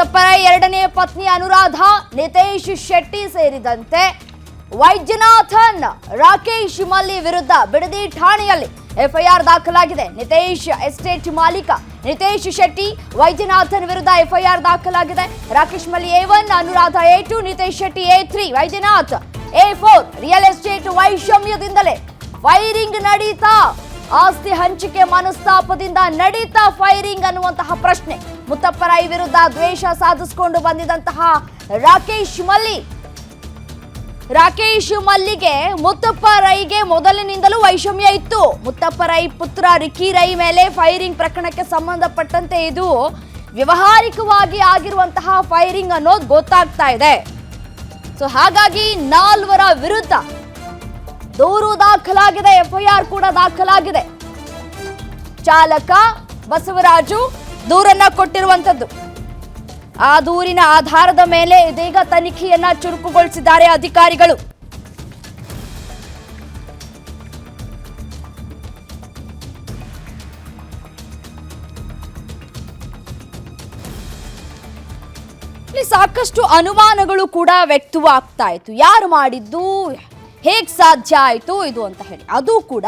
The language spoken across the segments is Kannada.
ಮುತ್ತಪ್ಪರ ಎರಡನೇ ಪತ್ನಿ ಅನುರಾಧ, ನಿತೇಶ್ ಶೆಟ್ಟಿ ಸೇರಿದಂತೆ ವೈದ್ಯನಾಥನ್, ರಾಕೇಶ್ ಮಲ್ಲಿ ವಿರುದ್ಧ ಬಿಡದಿ ಠಾಣೆಯಲ್ಲಿ ಎಫ್ಐಆರ್ ದಾಖಲಾಗಿದೆ. ನಿತೇಶ್ ಎಸ್ಟೇಟ್ ಮಾಲೀಕ ನಿತೇಶ್ ಶೆಟ್ಟಿ ವೈದ್ಯನಾಥನ್ ವಿರುದ್ಧ ಎಫ್ಐಆರ್ ದಾಖಲಾಗಿದೆ. Rakesh Malli A one, Anuradha A two, Nitesh Shetty A three, Vaidyanath A four, real estate ವೈಷಮ್ಯದಿಂದಲೇ firing ನಡೀತಾ ಆಸ್ತಿ ಹಂಚಿಕೆ ಮನಸ್ತಾಪದಿಂದ ನಡೀತಾ ಫೈರಿಂಗ್ ಅನ್ನುವಂತಹ ಪ್ರಶ್ನೆ. ಮುತ್ತಪ್ಪರೈ ವಿರುದ್ಧ ದ್ವೇಷ ಸಾಧಿಸಿಕೊಂಡು ಬಂದಿದಂತಹ ರಾಕೇಶ್ ಮಲ್ಲಿ. ರಾಕೇಶ್ ಮಲ್ಲಿಗೆ ಮುತ್ತಪ್ಪ ರೈಗೆ ಮೊದಲಿನಿಂದಲೂ ವೈಷಮ್ಯ ಇತ್ತು. ಮುತ್ತಪ್ಪ ರೈ ಪುತ್ರ ರಿಕ್ಕಿ ರೈ ಮೇಲೆ ಫೈರಿಂಗ್ ಪ್ರಕರಣಕ್ಕೆ ಸಂಬಂಧಪಟ್ಟಂತೆ ಇದು ವ್ಯವಹಾರಿಕವಾಗಿ ಆಗಿರುವಂತಹ ಫೈರಿಂಗ್ ಅನ್ನೋದು ಗೊತ್ತಾಗ್ತಾ ಇದೆ. ಸೊ ಹಾಗಾಗಿ ನಾಲ್ವರ ವಿರುದ್ಧ ದೂರು ದಾಖಲಾಗಿದೆ, ಎಫ್ಐಆರ್ ಕೂಡ ದಾಖಲಾಗಿದೆ. ಚಾಲಕ ಬಸವರಾಜು ದೂರನ್ನ ಕೊಟ್ಟಿರುವಂತದ್ದು ಆ ದೂರಿನ ಆಧಾರದ ಮೇಲೆ ಇದೀಗ ತನಿಖೆಯನ್ನ ಚುರುಕುಗೊಳಿಸಿದ್ದಾರೆ ಅಧಿಕಾರಿಗಳು. ಸಾಕಷ್ಟು ಅನುಮಾನಗಳು ಕೂಡ ವ್ಯಕ್ತವಾಗ್ತಾ ಇತ್ತು. ಯಾರು ಮಾಡಿದ್ದು? ಹೇಗ್ ಸಾಧ್ಯ ಆಯಿತು ಇದು ಅಂತ ಹೇಳಿ. ಅದು ಕೂಡ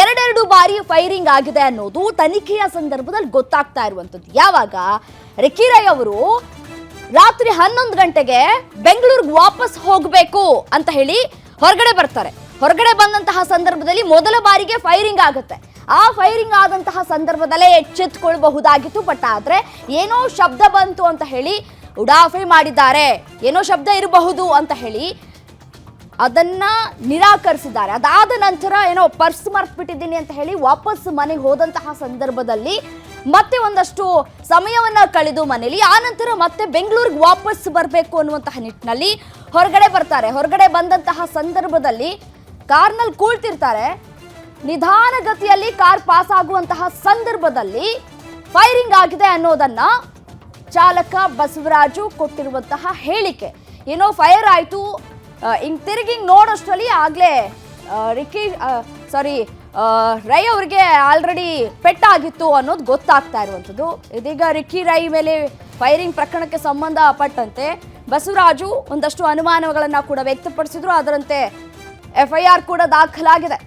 ಎರಡೆರಡು ಬಾರಿ ಫೈರಿಂಗ್ ಆಗಿದೆ ಅನ್ನೋದು ತನಿಖೆಯ ಸಂದರ್ಭದಲ್ಲಿ ಗೊತ್ತಾಗ್ತಾ ಇರುವಂಥದ್ದು. ಯಾವಾಗ? ರಿಕಿರೈ ಅವರು ರಾತ್ರಿ ಹನ್ನೊಂದು ಗಂಟೆಗೆ ಬೆಂಗಳೂರಿಗೆ ವಾಪಸ್ ಹೋಗಬೇಕು ಅಂತ ಹೇಳಿ ಹೊರಗಡೆ ಬರ್ತಾರೆ. ಹೊರಗಡೆ ಬಂದಂತಹ ಸಂದರ್ಭದಲ್ಲಿ ಮೊದಲ ಬಾರಿಗೆ ಫೈರಿಂಗ್ ಆಗುತ್ತೆ. ಆ ಫೈರಿಂಗ್ ಆದಂತಹ ಸಂದರ್ಭದಲ್ಲೇ ಎಚ್ಚೆತ್ಕೊಳ್ಬಹುದಾಗಿತ್ತು. ಬಟ್ ಆದರೆ ಏನೋ ಶಬ್ದ ಬಂತು ಅಂತ ಹೇಳಿ ಉಡಾಫೆ ಮಾಡಿದ್ದಾರೆ. ಏನೋ ಶಬ್ದ ಇರಬಹುದು ಅಂತ ಹೇಳಿ ಅದನ್ನ ನಿರಾಕರಿಸಿದ್ದಾರೆ. ಅದಾದ ನಂತರ ಏನೋ ಪರ್ಸ್ ಮರ್ತ್ಬಿಟ್ಟಿದ್ದೀನಿ ಅಂತ ಹೇಳಿ ವಾಪಸ್ ಮನೆಗೆ ಹೋದಂತಹ ಸಂದರ್ಭದಲ್ಲಿ ಮತ್ತೆ ಒಂದಷ್ಟು ಸಮಯವನ್ನ ಕಳೆದು ಮನೇಲಿ, ಆ ನಂತರ ಮತ್ತೆ ಬೆಂಗಳೂರಿಗೆ ವಾಪಸ್ ಬರಬೇಕು ಅನ್ನುವಂತಹ ನಿಟ್ಟಿನಲ್ಲಿ ಹೊರಗಡೆ ಬರ್ತಾರೆ. ಹೊರಗಡೆ ಬಂದಂತಹ ಸಂದರ್ಭದಲ್ಲಿ ಕಾರ್ನಲ್ಲಿ ಕೂಳ್ತಿರ್ತಾರೆ ನಿಧಾನಗತಿಯಲ್ಲಿ ಕಾರ್ ಪಾಸ್ ಆಗುವಂತಹ ಸಂದರ್ಭದಲ್ಲಿ ಫೈರಿಂಗ್ ಆಗಿದೆ ಅನ್ನೋದನ್ನ ಚಾಲಕ ಬಸವರಾಜು ಕೊಟ್ಟಿರುವಂತಹ ಹೇಳಿಕೆ. ಏನೋ ಫೈರ್ ಆಯಿತು ಹಿಂಗ್ ತಿರುಗಿ ನೋಡೋಷ್ಟರಲ್ಲಿ ಆಗಲೇ ರಿಕ್ಕಿ ಸಾರಿ ರೈ ಅವ್ರಿಗೆ ಆಲ್ರೆಡಿ ಪೆಟ್ಟಾಗಿತ್ತು ಅನ್ನೋದು ಗೊತ್ತಾಗ್ತಾ ಇರುವಂಥದ್ದು. ಇದೀಗ ರಿಕ್ಕಿ ರೈ ಮೇಲೆ ಫೈರಿಂಗ್ ಪ್ರಕರಣಕ್ಕೆ ಸಂಬಂಧಪಟ್ಟಂತೆ ಬಸವರಾಜು ಒಂದಷ್ಟು ಅನುಮಾನಗಳನ್ನು ಕೂಡ ವ್ಯಕ್ತಪಡಿಸಿದ್ರು. ಅದರಂತೆ ಎಫ್ಐಆರ್ ಕೂಡ ದಾಖಲಾಗಿದೆ.